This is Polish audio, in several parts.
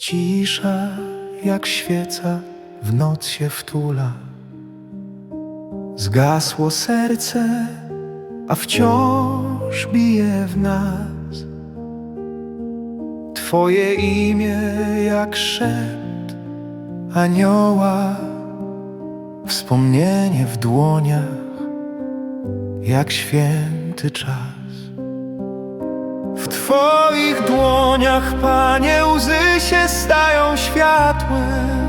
cisza jak świeca w noc się wtula. Zgasło serce, a wciąż bije w nas. Twoje imię jak szept anioła, wspomnienie w dłoniach jak święty czas. W Twoich dłoniach, Panie, łzy się stają światłem.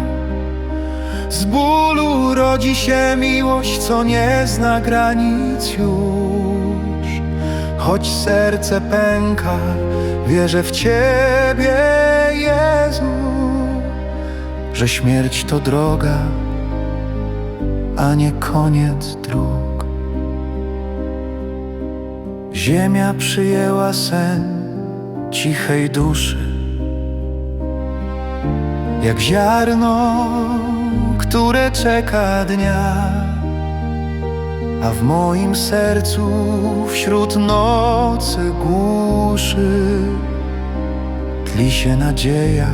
Z bólu rodzi się miłość, co nie zna granic już. Choć serce pęka, wierzę w Ciebie, Jezu, że śmierć to droga, a nie koniec dróg. Ziemia przyjęła sen cichej duszy, jak ziarno, które czeka dnia, a w moim sercu wśród nocy głuszy tli się nadzieja.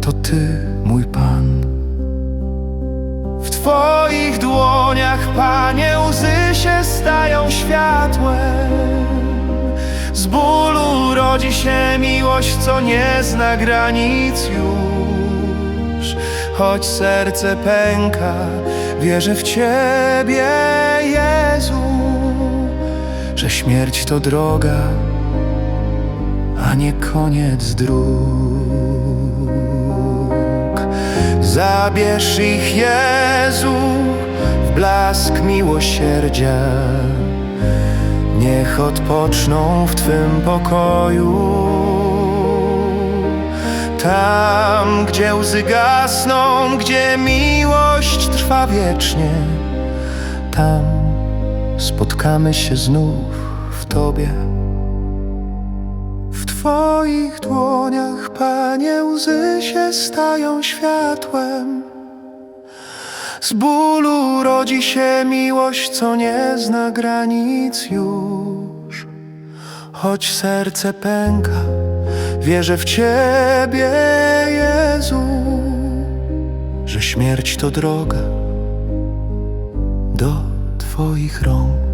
To Ty, mój Pan. W Twoich dłoniach, Panie, rodzi się miłość, co nie zna granic już. Choć serce pęka, wierzę w Ciebie, Jezu, że śmierć to droga, a nie koniec dróg. Zabierz ich, Jezu, w blask miłosierdzia. Niech odpoczną w Twym pokoju. Tam, gdzie łzy gasną, gdzie miłość trwa wiecznie, tam spotkamy się znów w Tobie. W Twoich dłoniach, Panie, łzy się stają światłem. Z bólu rodzi się miłość, co nie zna granic już. Choć serce pęka, wierzę w Ciebie, Jezu, że śmierć to droga do Twoich rąk.